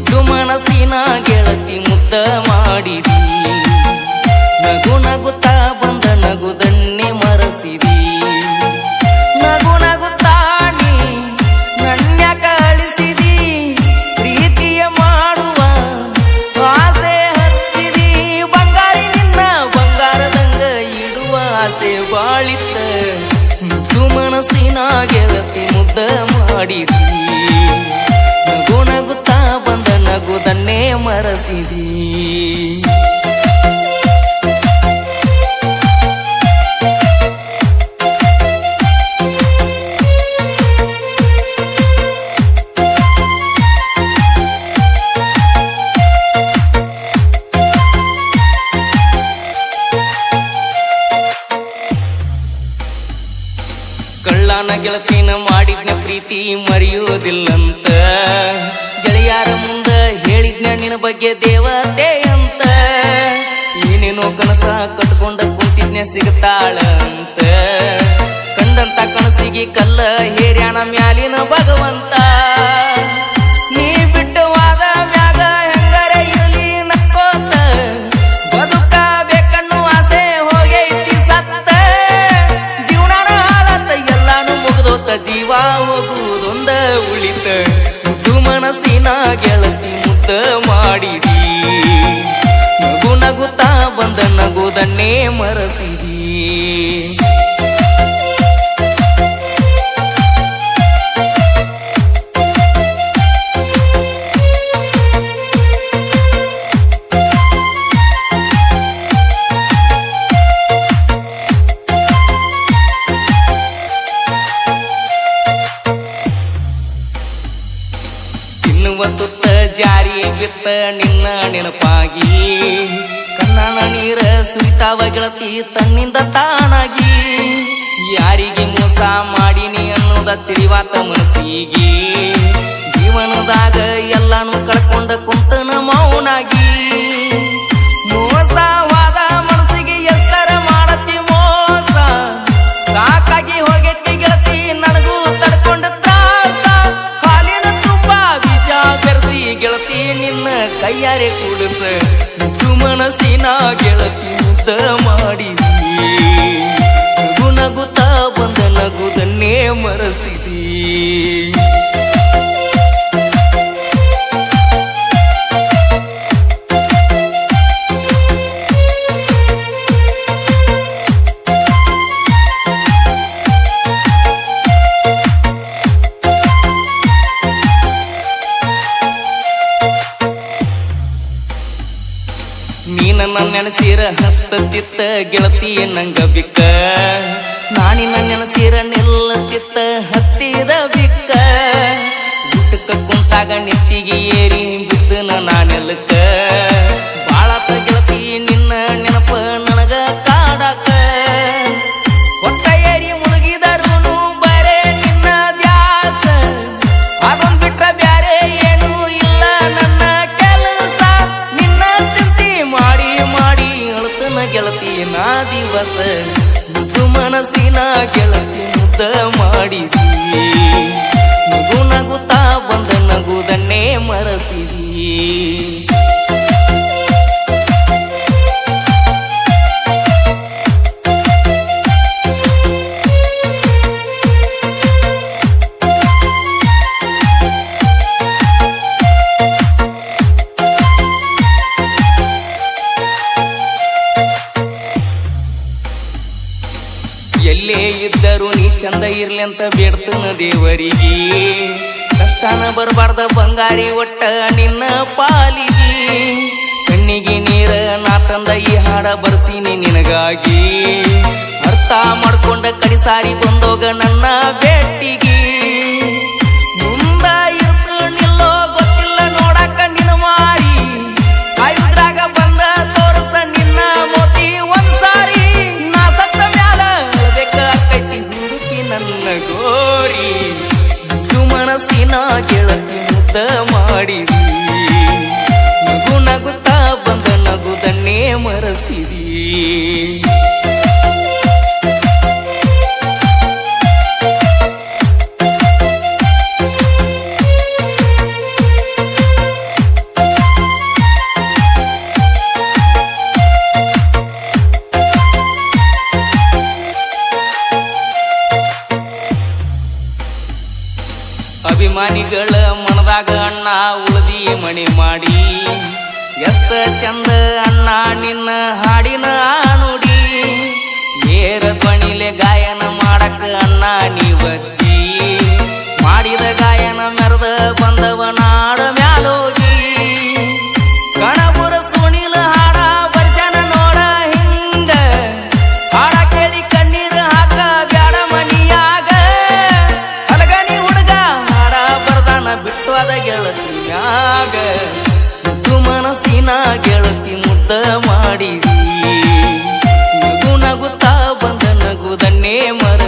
ಮುದ್ದು ಮನಸ್ಸಿನ ಗೆಳತಿ ಮುದ್ದ ಮಾಡಿದಿ. ನಗು ನಗುತ್ತಾ ಬಂದ ನಗು ದಣ್ಣೆ ಮರಸಿದಿ. ನಗು ನಗುತ್ತಾಡಿ ನನ್ನ ಕಳಿಸಿದಿ. ಪ್ರೀತಿಯ ಮಾಡುವ ಆಸೆ ಹಚ್ಚಿದಿ. ಬಂಗಾರಿ ನಿನ್ನ ಬಂಗಾರದಂಗ ಇಡುವ ಆಸೆ ಬಾಳಿತ್ತ ಮುದ್ದು ಮನಸ್ಸಿನ ಗೆಳತಿ ಮುದ್ದ ಮಾಡಿದಿ. ನಗುದನ್ನೇ ಮರಸಿದಿ. ಕಳ್ಳನ ಗೆಳತಿನ ಮಾಡಿದ್ನ ಪ್ರೀತಿ ಮರೆಯೋದಿಲ್ಲಂತ ಗೆಳೆಯಾರ ಮುಂದ ಹೇಳಿದ್ನ ನಿನ್ನ ಬಗ್ಗೆ ದೇವತೆ ಅಂತ. ಏನೇನೋ ಕನಸ ಕಟ್ಕೊಂಡ ಕೂತಿದ್ನೆ ಸಿಗತಾಳ ಅಂತ ಕಂಡಂತ ಕನಸಿಗೆ ಕಲ್ಲ ಹೇರ್ಯಾಣ ಮ್ಯಾಲಿನ ಭಗವಂತ. ಬಂದ ನಗುದನ್ನೇ ಮರಸಿದಿ. ತಿನ್ನುವ ತುತ್ತ ಜಾರಿ ಬಿತ್ತ ನಿನ್ನ ನೆನಪಾಗಿ. ಕಣ್ಣನ ನೀರ ಸುರಿತಾವ ಗೆಳತಿ ತನ್ನಿಂದ ತಾನಾಗಿ. ಯಾರಿಗೆ ಮೋಸ ಮಾಡಿನಿ ಅನ್ನೋದ ತಿಳಿವಾತ ಮನಸ್ಸಿಗೆ. ಜೀವನದಾಗ ಎಲ್ಲಾನು ಕಳ್ಕೊಂಡ ಕುಂತನ ಮೌನಾಗಿ. ಕೈಯಾರೆ ಕೂಡಿಸ ಮುದ್ದು ಮನಸ್ಸಿನ ಗೆಳತಿ ಮುದ್ದ ಮಾಡಿದಿ ನಗು ನಗುತ್ತಾ ಬಂದ ನಗುದನ್ನೇ ಮರಸಿದಿ ನೆನಸಿರ ಹತ್ತತ್ತಿತ್ತ ಗೆಳತಿಯ ನಂಗ ಬಿಕ್ಕ. ನಾನಿನ ನೆನಸಿರ ನಿಲ್ಲತ್ತಿತ್ತ ಹತ್ತಿದ ಬಿಕ್ಕ. ಊಟಕ್ಕ ಕುಂತಾಗ ನಿತ್ತಿಗೆ ಏರಿ ಗೆಳತಿ ನಾ ದಿವಸ ಮುದ್ದು ಮನಸ್ಸಿನ ಗೆಳತಿ ಮುದ್ದ ಮಾಡಿದಿ. ನಗು ನಗುತ್ತಾ ಬಂದ ನಗುದನ್ನೇ ಮರಸಿದಿ. ಚಂದ ಇರ್ಲಿ ಅಂತ ಬೇಡ್ತನ ದೇವರಿಗೆ. ಕಷ್ಟನ ಬರಬಾರ್ದ ಬಂಗಾರಿ ಒಟ್ಟ ನಿನ್ನ ಪಾಲಿಗೆ. ಕಣ್ಣಿಗೆ ನೀರ ನಾ ತಂದ ಈ ಹಾಡ ಬರ್ಸೀನಿ ನಿನಗಾಗಿ. ಅರ್ಥ ಮಾಡ್ಕೊಂಡ ಕಡಿಸಾರಿ ಬಂದೋಗ ನನ್ನ ಭೇಟಿಗೆ. ಗೋರಿ ಮುದ್ದು ಮನಸ್ಸಿನ ಗೆಳತಿ ಮುದ್ದ ಮಾಡಿದಿ ನಗು ನಗುತ್ತಾ ಬಂದ ನಗುದನ್ನೇ ಮರಸಿದಿ ಅಭಿಮಾನಿಗಳ ಮನದಾಗ ಅಣ್ಣ ಉಳದಿ ಮಣಿ ಮಾಡಿ ಎಷ್ಟ ಚಂದ ಅಣ್ಣ ನಿನ್ನ ಹಾಡಿನ ಮನಸ್ಸಿನ ಗೆಳತಿ ಮುದ್ದ ಮಾಡಿದಿ. ನಗು ನಗುತ್ತಾ ಬಂದ ನಗುದನ್ನೇ ಮರ